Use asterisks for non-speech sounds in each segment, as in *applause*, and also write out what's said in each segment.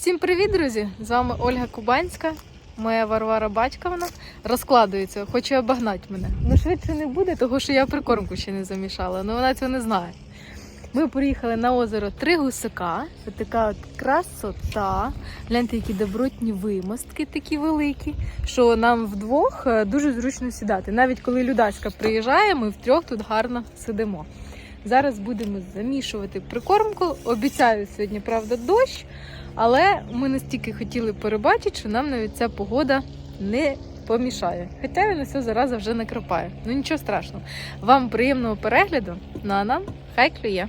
Всім привіт, друзі! З вами Ольга Кубанська, моя Варвара Батьковна. Розкладується, хоче обогнати мене. Ну швидше не буде, тому що я прикормку ще не замішала, але вона цього не знає. Ми приїхали на озеро Три Гусака. Це така от красота. Гляньте, які добротні вимостки такі великі, що нам вдвох е, дуже зручно сідати. Навіть коли Людаська приїжджає, ми втрьох тут гарно сидимо. Зараз будемо замішувати прикормку. Обіцяю сьогодні, правда, дощ. Але ми настільки хотіли перебачити, що нам навіть ця погода не помішає. Хоча він усе зараза вже накрапає. Ну нічого страшного. Вам приємного перегляду, ну а нам хай клює.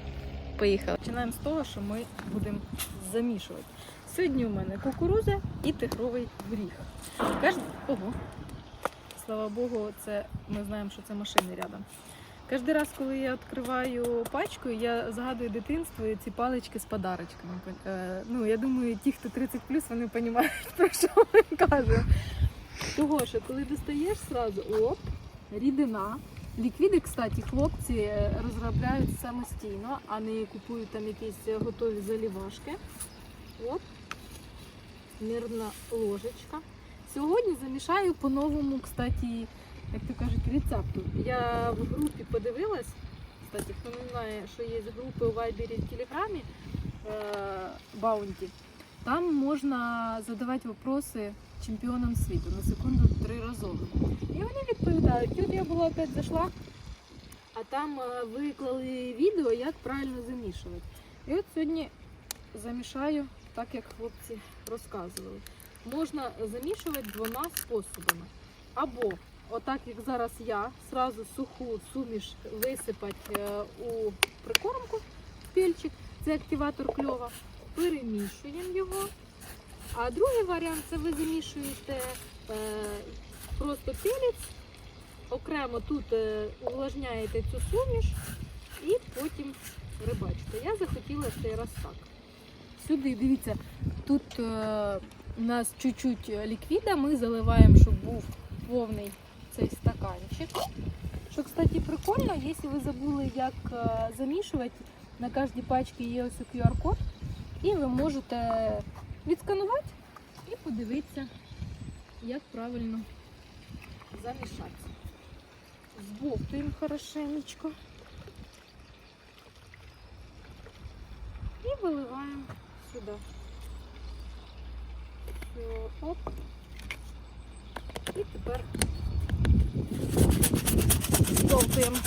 Поїхали. Починаємо з того, що ми будемо замішувати. Сьогодні у мене кукуруза і тигровий горіх. Кожен... Ого. Слава Богу, це ми знаємо, що це машини рядом. Кожен раз, коли я відкриваю пачку, я згадую дитинство і ці палички з подарочками. Е, Ну, я думаю, ті, хто 30 вони розуміють, про що ми кажемо. Того, що коли достаєш сразу, оп, рідина. Ліквіди, кстати, хлопці е, розробляють самостійно, а не купують там якісь готові залівашки. Оп, мірна ложечка. Сьогодні замішаю по-новому, кстати, як то кажуть, рецепту. Я в групі подивилась, кстати, хто не знає, що є групи у Вайбері і Телеграмі Баунті. Там можна задавати вопроси чемпіонам світу на секунду три разово. І вони відповідають. Тут я була опять зайшла, а там е, виклали відео, як правильно замішувати. І от сьогодні замішаю так, як хлопці розказували. Можна замішувати двома способами. Або отак, як зараз я, сразу суху суміш висипати е, у прикормку пельчик, це активатор кльова, перемішуємо його. А другий варіант це ви замішуєте е, просто пелець, окремо тут е, увлажняєте цю суміш і потім рибачите. Я захотіла цей раз так. Сюди, дивіться, тут у нас чуть-чуть ліквіда, ми заливаємо, щоб був повний цей стаканчик. Що, кстати, прикольно, якщо ви забули, як е, замішувати, на кожній пачці є ось QR-код, і ви можете відсканувати і подивитися, як правильно замішати. Збовтуємо хорошенечко. І виливаємо сюди. Все, оп. І тепер збовтуємо.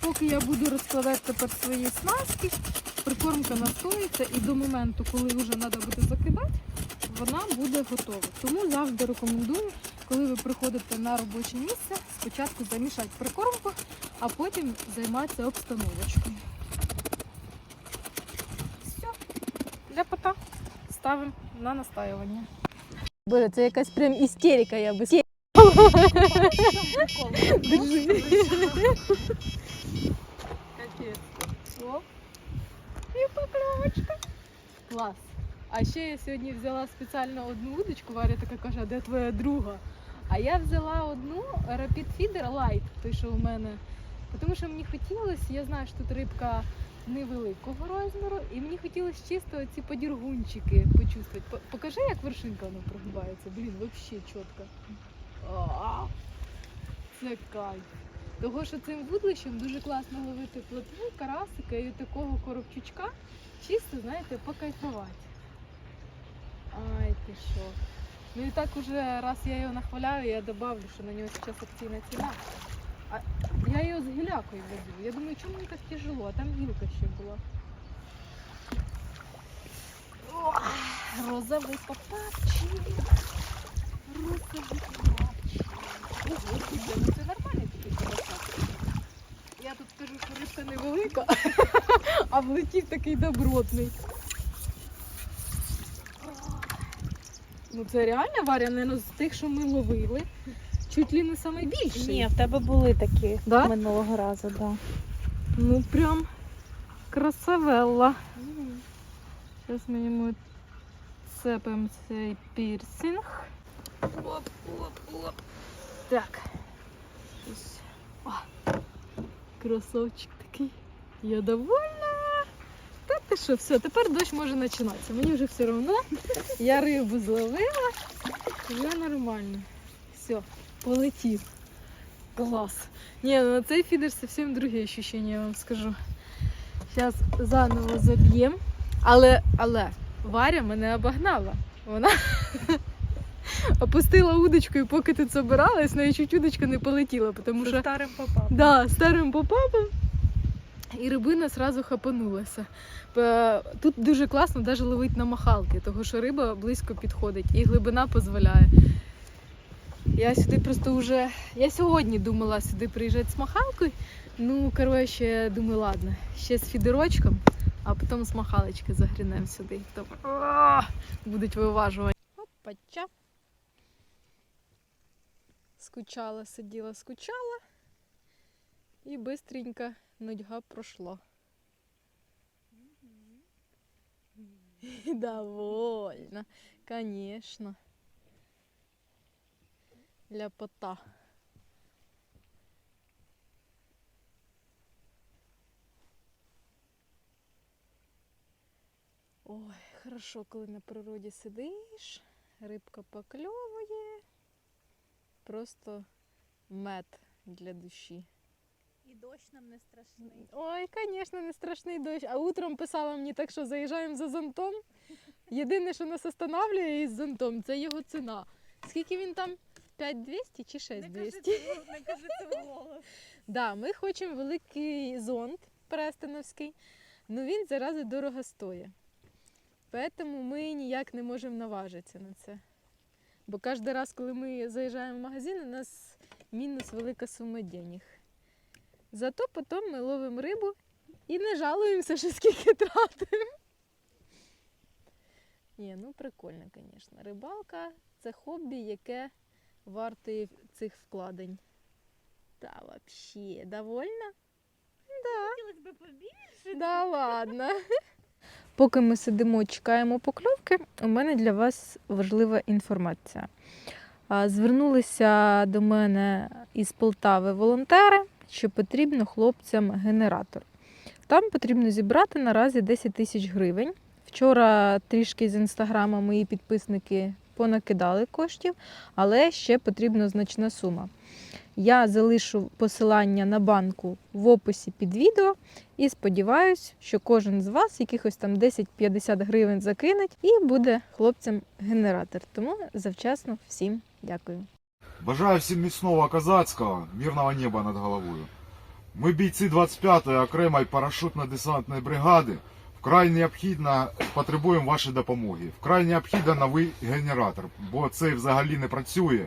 Поки я буду розкладати тепер свої снастки, прикормка настоїться і до моменту, коли вже треба буде закидати, вона буде готова. Тому завжди рекомендую, коли ви приходите на робоче місце, спочатку замішати прикормку, а потім займатися обстановочкою. Все, ляпота ставимо на настаювання. Боже, це якась прям істерика, я би сказала. Капець. І покльовочка. Клас. А ще я сьогодні взяла спеціально одну удочку, Варя така каже, а де твоя друга? А я взяла одну Rapid Feeder Light, той, що у мене. Тому що мені хотілося, я знаю, що тут рибка невеликого розміру, і мені хотілося чисто ці подіргунчики почувствувати. Покажи, як вершинка вона прогибається. Блін, взагалі чітко. Це кайф. Того, що цим вудлищем дуже класно ловити плотву, карасика і такого коробчучка. Чисто, знаєте, покайфувати. Ай, ти що. Ну і так уже раз я його нахваляю, я добавлю, що на нього зараз акційна ціна. Я його з гілякою веду. Я думаю, чому мені так тяжело, а там гілка ще була. Ох, розовий попапчик. Розовий попапчик. Ну це нормальний такий карасак. Я тут скажу, що рибка невелика, *laughs* а влетів такий добротний. Ну це реально Варя, не з тих, що ми ловили. Чуть ли не найбільший. Ні, в тебе були такі Да? минулого разу, да. Ну прям красавелла. Зараз ми йому цепимо цей пірсинг. Оп, оп, оп. Так. Ось. О, красавчик такий. Я довольна. Що, все, тепер дощ може починатися. Мені вже все одно. Я рибу зловила. Вже нормально. Все, полетів. Клас. Ні, ну цей фідер зовсім друге ощущення, я вам скажу. Зараз заново заб'ємо. Але, але Варя мене обогнала. Вона *laughs* опустила удочку і поки тут собиралась, навіть чуть удочка не полетіла, тому що старим попав. Да, старим попапом. І рибина сразу хапанулася. Е, Тут дуже класно навіть ловити на махалки, тому що риба близько підходить і глибина дозволяє. Я сюди просто вже. Я сьогодні думала сюди приїжджати з махалкою. Ну, коротше, думаю, ладно, ще з фідерочком, а потім з махалочки загрінемо сюди. Там будуть виважувати. Опача. Скучала, сиділа, скучала. І быстренько нудьга пройшла. *laughs* Довольно, конечно. Ляпота. Ой, хорошо, коли на природі сидиш, рибка покльовує. Просто мед для душі. І дощ нам не страшний. Ой, звісно, не страшний дощ. А утром писала мені так, що заїжджаємо за зонтом. Єдине, що нас останавливає із зонтом, це його ціна. Скільки він там? 5200 чи 6200? не кажи це вголос. Да, ми хочемо великий зонт Престиновський, але він зарази дорого стоїть. Тому ми ніяк не можемо наважитися на це. Бо кожен раз, коли ми заїжджаємо в магазин, у нас мінус велика сума денег. Зато потім ми ловимо рибу і не жалуємося, що скільки тратимо. Ні, ну прикольно, звісно. Рибалка це хобі, яке вартує цих вкладень. Та вообще, довольна? Хотілося б побільше. Да ладно. *laughs* Поки ми сидимо, чекаємо покльовки, у мене для вас важлива інформація. Звернулися до мене із Полтави волонтери, що потрібно хлопцям генератор. Там потрібно зібрати наразі 10 тисяч гривень. Вчора трішки з інстаграма мої підписники понакидали коштів, але ще потрібна значна сума. Я залишу посилання на банку в описі під відео і сподіваюся, що кожен з вас якихось там 10-50 гривень закинеть і буде хлопцям генератор. Тому завчасно всім дякую. Бажаю всім міцного козацького, мирного неба над головою. Ми бійці 25-ї окремої парашутно-десантної бригади. Вкрай необхідно потребуємо вашої допомоги. Вкрай необхідно новий генератор, бо цей взагалі не працює.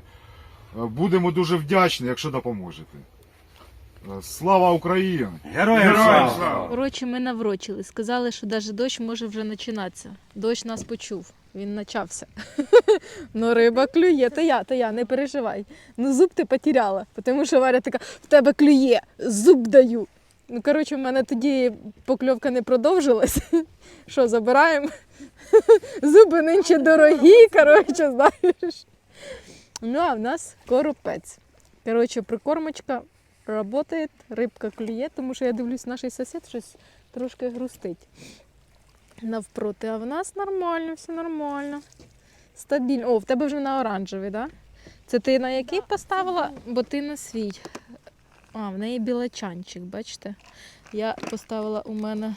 Е, Будемо дуже вдячні, якщо допоможете. Е, Слава Україні! Героям слава! Коротше, ми наврочили. Сказали, що навіть дощ може вже починатися. Дощ нас почув, він почався. *laughs* ну, риба клює, то я, то я, не переживай. Ну, зуб ти потеряла, тому що Варя така, в тебе клює, зуб даю. Ну, коротше, в мене тоді покльовка не продовжилась. *laughs* Що, забираємо? *laughs* Зуби нинче дорогі, *laughs* коротше, знаєш. Ну, а в нас коропець. Коротше, прикормочка працює, рибка клює, тому що я дивлюсь, наш сусід щось трошки грустить навпроти. А в нас нормально, все нормально. Стабільно. О, в тебе вже на оранжевий, так? Да? Це ти на який поставила? Бо ти на свій. А, в неї білачанчик, бачите? Я поставила у мене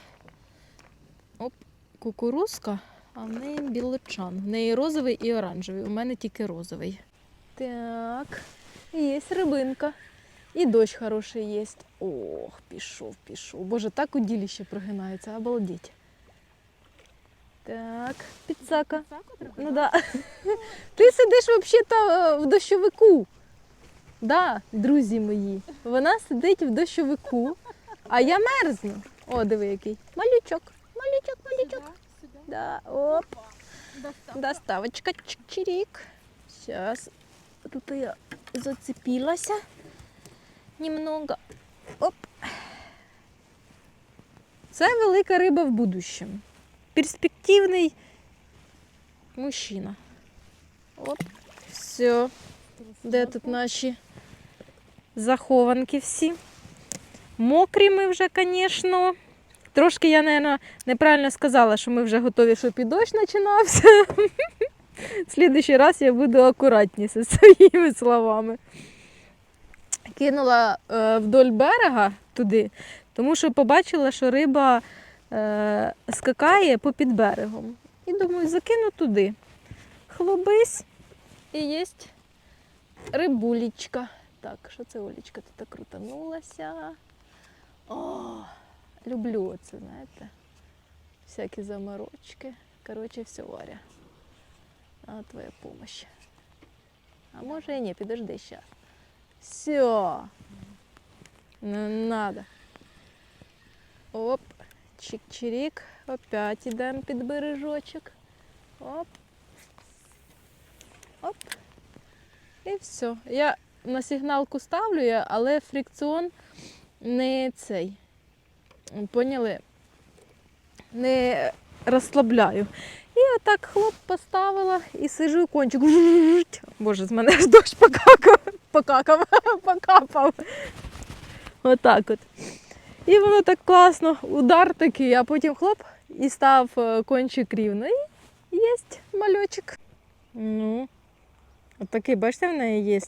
оп, кукурузка, а в неї білочан. В неї розовий і оранжевий. У мене тільки розовий. Так, є рибинка. І дощ хороший є. Ох, пішов, пішов. Боже, так уділіще прогинається, обалдеть. Так, підсака. Ну да. *laughs* Ти сидиш взагалі в дощовику. Да, друзі мої. Вона сидить в дощовику, а я мерзну. О, диви який. Малючок. Малючок, малючок. Да, оп. Доставочка чик-чирик. Сейчас. Тут я зацепилася немного. Оп. Це велика риба в будущем. Перспективний мужчина. Оп. Все. Де тут наші захованки всі? Мокрі ми вже, звісно. Трошки я, напевно, неправильно сказала, що ми вже готові, щоб і дощ починався. В *laughs* слідуючий раз я буду акуратніше своїми словами. Кинула е, вдоль берега туди, тому що побачила, що риба е, скакає попід берегом. І думаю, закину туди. Хлобись і є рибулечка. Так, що це Олічка? Ти так крутанулася. О, люблю оце, знаєте. Всякі заморочки. Коротше, все, Варя. А твоя помощь. А може і ні, підожди зараз. Все. Не надо. Оп. Чик-чирик. Опять ідемо під бережочок. Оп. Оп. І все. Я на сигналку ставлю, я, але фрикціон не цей. Поняли? Не розслабляю. І отак хлоп поставила і сижу кончик. Боже, з мене ж дощ покакав, покакав, *laughs* покапав. Отак от. І воно так класно, удар такий, а потім хлоп і став е, кончик рівно. І є мальочок. Ну, отакий, бачите, в неї є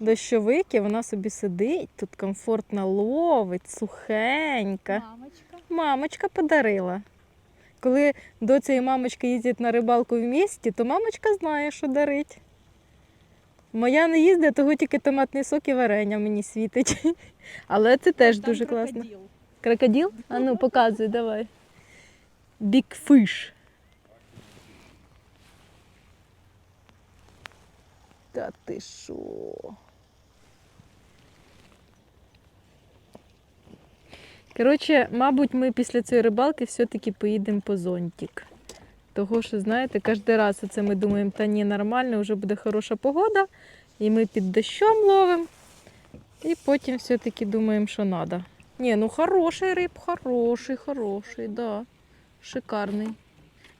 дощовик, і вона собі сидить, тут комфортно ловить, сухенька. Мамочка. Мамочка подарила. Коли доця і мамочка їздять на рибалку в місті, то мамочка знає, що дарить. Моя не їздить, того тільки томатний сок і варення мені світить. *laughs* Але це теж Там дуже класно. крокодил. Крокодил? А ну, показуй, давай. Big Та ти що? Коротше, мабуть, ми після цієї рибалки все-таки поїдемо по зонтик. Того, що, знаєте, кожен раз оце ми думаємо, та ні, нормально, вже буде хороша погода, і ми під дощом ловимо. І потім все-таки думаємо, що треба. Ні, ну хороший риб, хороший, хороший, да. Шикарний.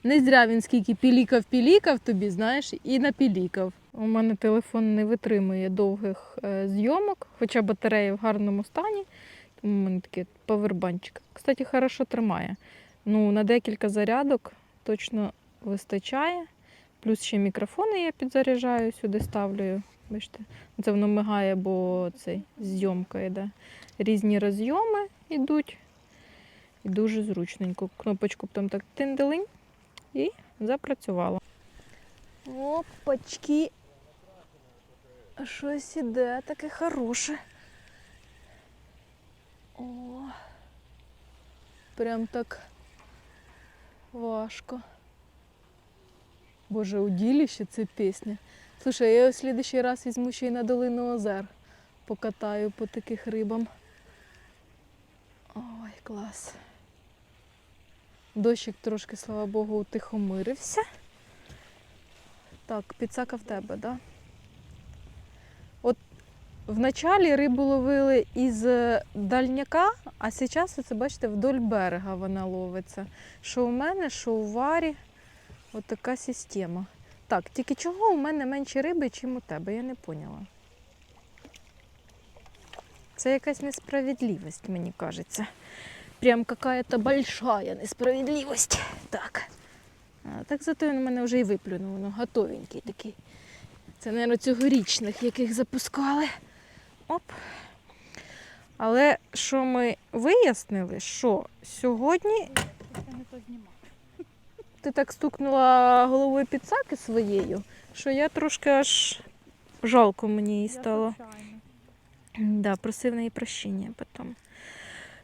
Не зря він скільки пілікав, пілікав тобі, знаєш, і напілікав. У мене телефон не витримує довгих е, зйомок, хоча батарея в гарному стані. Тому у мене такий павербанчик. Кстати, хорошо тримає. Ну, на декілька зарядок точно вистачає. Плюс ще мікрофони я підзаряджаю, сюди ставлю. Бачите, це воно мигає, бо цей зйомка йде. Різні розйоми йдуть. І дуже зручненько. Кнопочку там так тинделинь і запрацювало. Опачки. Щось іде таке хороше. О. Прям так важко. Боже, уділіще це пісня. Слушай, я в следующий раз візьму ще й на долину озер. Покатаю по таких рибам. Ой, клас. Дощик трошки, слава Богу, утихомирився. Так, підсака в тебе, так? Да? Вначалі рибу ловили із е, дальняка, а зараз, оце, бачите, вдоль берега вона ловиться. Що у мене, що у варі. От така система. Так, тільки чого у мене менше риби, чим у тебе, я не поняла. Це якась несправедливість, мені кажеться. Прям какая-то большая несправедливість. Так. А, так зато він у мене вже і виплюнув, воно готовенький такий. Це, мабуть, цьогорічних, яких запускали. Оп. Але що ми вияснили, що сьогодні ти так стукнула головою підсаки своєю, що я трошки аж жалко мені її стало. Да, просив неї прощення потім.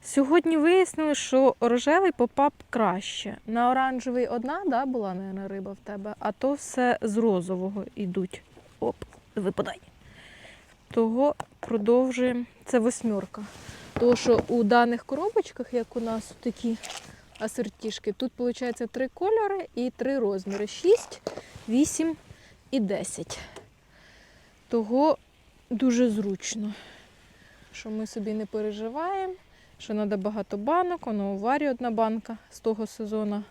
Сьогодні вияснили, що рожевий попав краще. На оранжевий одна да, була, мабуть, риба в тебе, а то все з розового йдуть. Оп, випадай. Того продовжуємо. Це восьмерка. Тому що у даних коробочках, як у нас такі асортішки, тут виходить три кольори і три розміри: 6, 8 і 10. Того дуже зручно що ми собі не переживаємо, що треба багато банок, воно у варі одна банка з того сезону.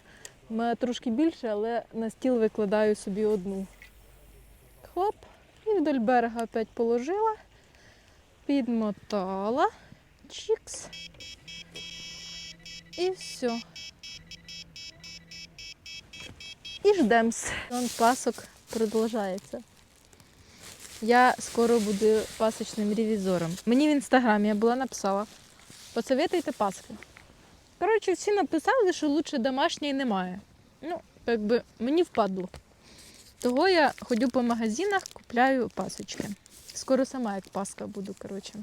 У мене трошки більше, але на стіл викладаю собі одну. Хлоп, і вдоль берега опять положила, підмотала. Чікс. І все. І ждемс. Он пасок продовжується. Я скоро буду пасочним ревізором. Мені в інстаграмі я була написала. Посоветуйте паски. Коротше, всі написали, що лучше домашньої немає. Ну, якби мені впадло. Того я ходю по магазинах, купляю пасочки. Скоро сама як паска буду, коротше.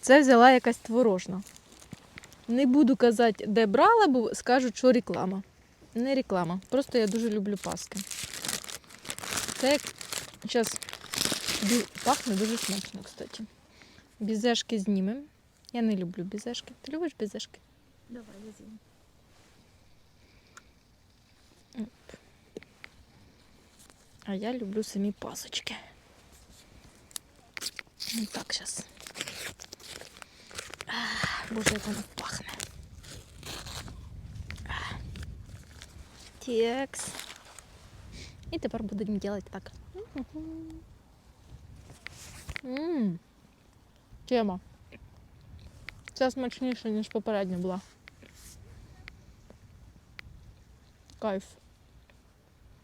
Це взяла якась творожна. Не буду казати, де брала, бо скажуть, що реклама. Не реклама. Просто я дуже люблю паски. Це як зараз пахне дуже смачно, кстати. Бізешки знімемо. Я не люблю бізешки. Ти любиш бізешки? Давай, я з'їм. А я люблю самі пасочки. Ну так, зараз. Боже, як воно пахне. А. Текс. І тепер будемо робити так. Ммм. Тема. Це смачніше, ніж попередня була. Кайф.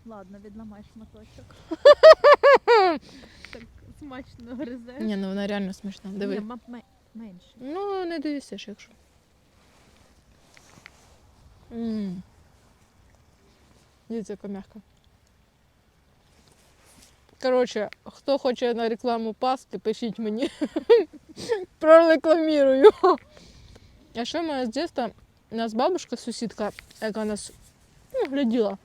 Ладно, відламай шматочок. *laughs* смачно гризеш. Ні, ну вона реально смачна. Диви. Ні, ма- ме- менше. Ну, не доїсиш, якщо. Ммм. Дивіться, яка м'яка. Коротше, хто хоче на рекламу пасти, пишіть мені. *laughs* Прорекламірую. А що в мене з дитинства, у нас бабушка, сусідка, яка нас ну, гляділа,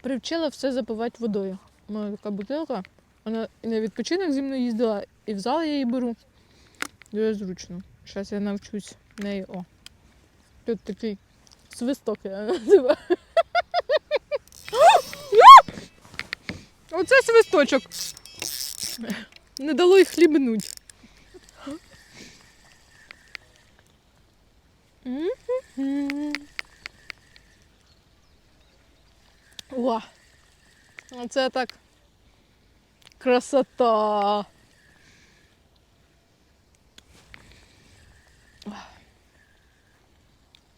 привчила все запивати водою. Мене така бутилка, вона і на відпочинок зі мною їздила, і в зал я її беру. Дуже зручно. Зараз я навчусь неї. О. Тут такий свисток я називаю. Оце свисточок. Не дало й хлібнуть. О, оце так. Красота.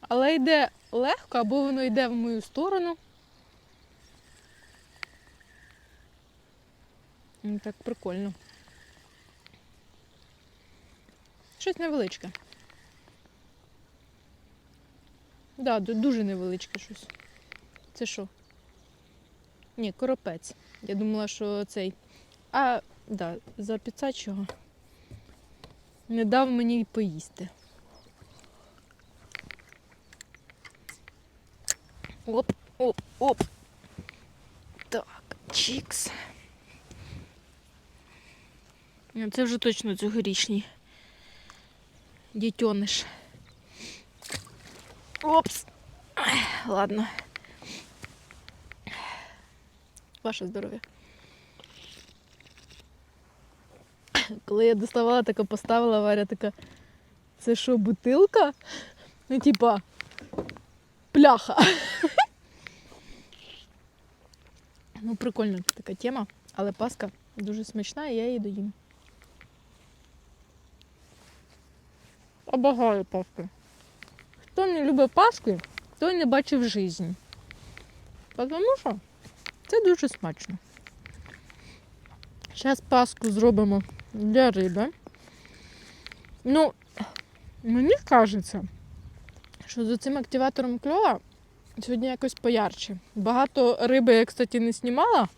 Але йде легко, або воно йде в мою сторону. Ну, Так прикольно. Щось невеличке. Да, дуже невеличке щось. Це що? Ні, коропець. Я думала, що цей. А, да, за піцачого не дав мені й поїсти. Оп, оп, оп. Так, чікс. Це вже точно цьогорічний дітьониш. Опс. Ладно. Ваше здоров'я. Коли я доставала, така поставила Варя така. Це що, бутилка? Ну, типа, пляха. Ну, прикольна така тема, але паска дуже смачна, і я її доїм. Обагаю паски. Хто не любить паски, той не бачив життя. Тому що це дуже смачно. Зараз паску зробимо для риби. Ну, мені кажеться, що за цим активатором кльова сьогодні якось поярче. Багато риби я, кстати, не знімала.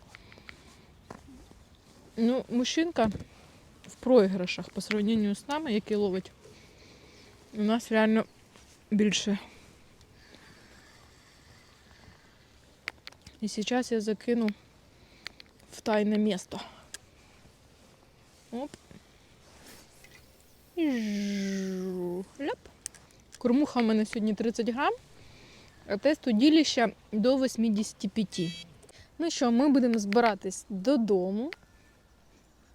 Ну, мужчинка в проіграшах по сравненню з нами, який ловить. У нас реально більше. І зараз я закину в тайне місто. Оп. Ляп. Кормуха в мене сьогодні 30 грам, а тест уділіща до 85. Ну що, ми будемо збиратись додому.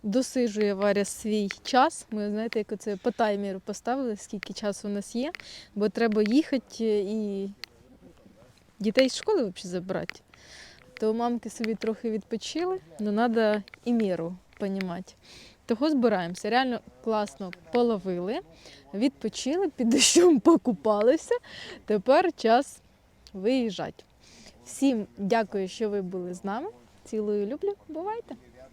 Досижує Варя свій час. Ми знаєте, як це по таймеру поставили, скільки часу у нас є, бо треба їхати і дітей з школи взагалі забрати. То мамки собі трохи відпочили, але треба і міру розуміти. Того збираємося. Реально класно половили, відпочили, під дощом *laughs* покупалися. Тепер час виїжджати. Всім дякую, що ви були з нами. Цілую, люблю. Бувайте!